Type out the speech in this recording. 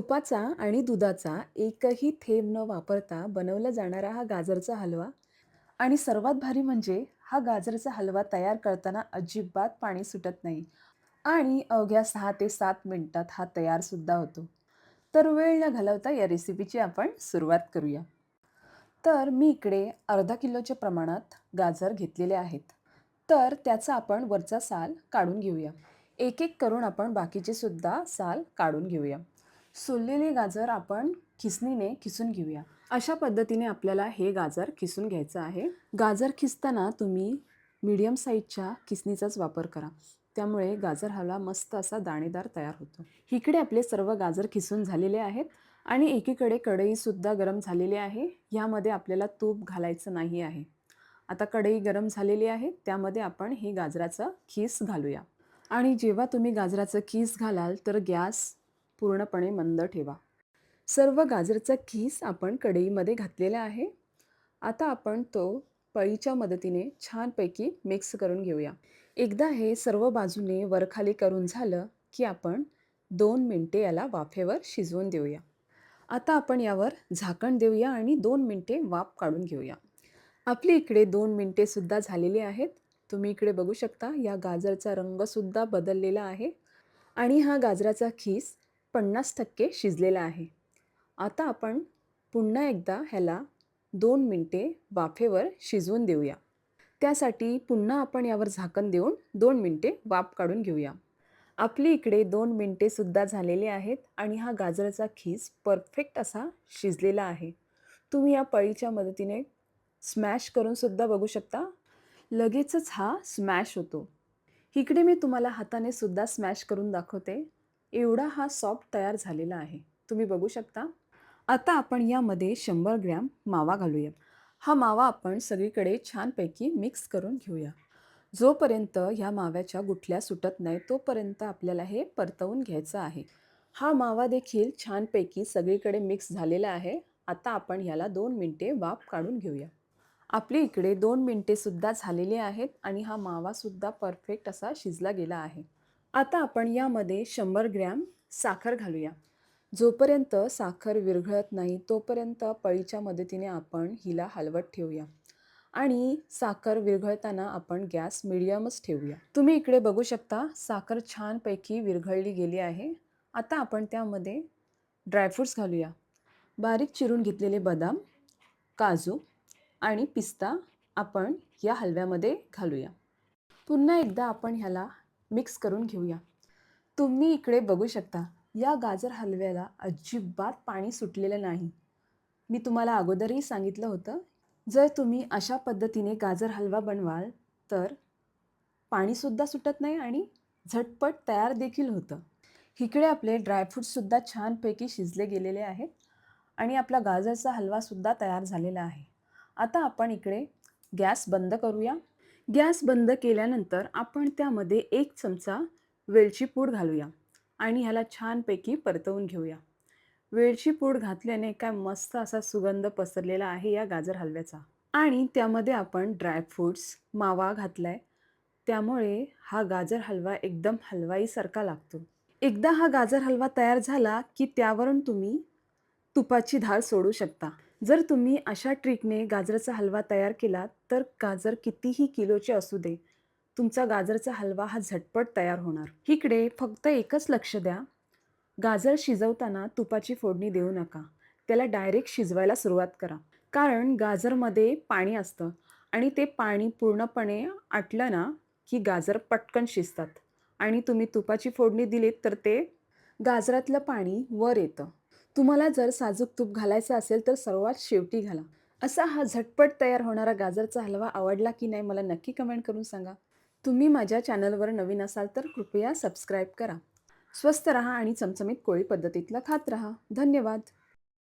तुपाचा आणि दुधाचा एकही थेंब न वापरता बनवला जाणारा हा गाजरचा हलवा. आणि सर्वात भारी म्हणजे हा गाजरचा हलवा तयार करताना अजिबात पाणी सुटत नाही. आणि अवघ्या सहा ते सात मिनटात हा तयारसुद्धा होतो. तर वेळ न घालवता या रेसिपीची आपण सुरुवात करूया. तर मी इकडे अर्धा किलोच्या प्रमाणात गाजर घेतलेले आहेत. तर त्याचा आपण वरचा साल काढून घेऊया. एक एक करून आपण बाकीचे सुद्धा साल काढून घेऊया. सोललेले गाजर आपण खिसणीने खिसून घेऊया. अशा पद्धतीने आपल्याला हे गाजर खिसून घ्यायचं आहे. गाजर खिसताना तुम्ही मीडियम साईजच्या खिसणीचाच वापर करा. त्यामुळे गाजर हलवा मस्त असा दाणेदार तयार होतो. इकडे आपले सर्व गाजर खिसून झालेले आहेत आणि एकीकडे कढईसुद्धा गरम झालेली आहे. यामध्ये आपल्याला तूप घालायचं नाही आहे. आता कढई गरम झालेली आहे. त्यामध्ये आपण हे गाजराचं खीस घालूया. आणि जेव्हा तुम्ही गाजराचं खीस घालाल तर गॅस पूर्णपणे मंद ठेवा. सर्व गाजरचा खीस आपण कढईमध्ये घातलेला आहे. आता आपण तो पळीच्या मदतीने छानपैकी मिक्स करून घेऊया. एकदा हे सर्व बाजूने वरखाली करून झालं की आपण दोन मिनटे याला वाफेवर शिजवून देऊया. आता आपण यावर झाकण देऊया आणि दोन मिनटे वाफ काढून घेऊया. आपली इकडे दोन मिनटेसुद्धा झालेली आहेत. तुम्ही इकडे बघू शकता या गाजरचा रंगसुद्धा बदललेला आहे. आणि हा गाजराचा खीस पन्नास टक्के शिजलेला आहे. आता आपण पुन्हा एकदा ह्याला दोन मिनटे वाफेवर शिजवून देऊया. त्यासाठी पुन्हा आपण यावर झाकण देऊन दोन मिनटे वाफ काढून घेऊया. आपली इकडे दोन मिनटेसुद्धा झालेले आहेत आणि हा गाजराचा खीस परफेक्ट असा शिजलेला आहे. तुम्ही या पळीच्या मदतीने स्मॅश करूनसुद्धा बघू शकता. लगेचच हा स्मॅश होतो. इकडे मी तुम्हाला हाताने सुद्धा स्मॅश करून दाखवते. एवढा हा सॉफ्ट तयार झालेला आहे. तुम्ही बघू शकता. आता आपण यामध्ये शंभर ग्रॅम मावा घालूया. हा मावा आपण सगळीकडे छानपैकी मिक्स करून घेऊया. जोपर्यंत ह्या माव्याच्या गुठल्या सुटत नाही तोपर्यंत आपल्याला हे परतवून घ्यायचं आहे. हा मावा देखील छानपैकी सगळीकडे मिक्स झालेला आहे. आता आपण ह्याला दोन मिनटे वाफ काढून घेऊया. आपली इकडे दोन मिनटेसुद्धा झालेली आहेत आणि हा मावासुद्धा परफेक्ट असा शिजला गेला आहे. आता आपण यामध्ये शंभर ग्रॅम साखर घालूया. जोपर्यंत साखर विरघळत नाही तोपर्यंत पळीच्या मदतीने आपण हिला हलवत ठेवूया. आणि साखर विरघळताना आपण गॅस मिडियमच ठेवूया. तुम्ही इकडे बघू शकता साखर छानपैकी विरघळली गेली आहे. आता आपण त्यामध्ये ड्रायफ्रूट्स घालूया. बारीक चिरून घेतलेले बदाम काजू आणि पिस्ता आपण या हलव्यामध्ये घालूया. पुन्हा एकदा आपण ह्याला मिक्स करून घेऊया. तुम्ही इकडे बघू शकता या गाजर हलव्याला अजिबात पाणी सुटलेलं नाही. मी तुम्हाला अगोदरही सांगितलं होतं जर तुम्ही अशा पद्धतीने गाजर हलवा बनवाल तर पाणीसुद्धा सुटत नाही आणि झटपट तयार देखील होतं. इकडे आपले ड्रायफ्रूटसुद्धा छानपैकी शिजले गेलेले आहेत आणि आपला गाजरचा हलवासुद्धा तयार झालेला आहे. आता आपण इकडे गॅस बंद करूया. गॅस बंद केल्यानंतर आपण त्यामध्ये एक चमचा वेलची पूड घालूया आणि ह्याला छानपैकी परतवून घेऊया. वेलची पूड घातल्याने काय मस्त असा सुगंध पसरलेला आहे या गाजर हलव्याचा. आणि त्यामध्ये आपण ड्रायफ्रूट्स मावा घातलाय. त्यामुळे हा गाजर हलवा एकदम हलवाईसारखा लागतो. एकदा हा गाजर हलवा तयार झाला की त्यावरून तुम्ही तुपाची धार सोडू शकता. जर तुम्ही अशा ट्रिकने गाजराचा हलवा तयार केला तर गाजर कितीही किलोचे असू दे तुमचा गाजरचा हलवा हा झटपट तयार होणार. इकडे फक्त एकच लक्ष द्या. गाजर शिजवताना तुपाची फोडणी देऊ नका. त्याला डायरेक्ट शिजवायला सुरुवात करा. कारण गाजरमध्ये पाणी असतं आणि ते पाणी पूर्णपणे आटलं ना की गाजर पटकन शिजतात. आणि तुम्ही तुपाची फोडणी दिलीत तर ते गाजरातलं पाणी वर येतं. तुम्हाला जर साजूक तूप घालायचं असेल तर सर्वात शेवटी घाला. असा हा झटपट तयार होणारा गाजरचा हलवा आवडला की नाही मला नक्की कमेंट करून सांगा. तुम्ही माझ्या चॅनलवर नवीन असाल तर कृपया सबस्क्राईब करा. स्वस्त रहा आणि चमचमीत कोळी पद्धतीतलं खात रहा. धन्यवाद.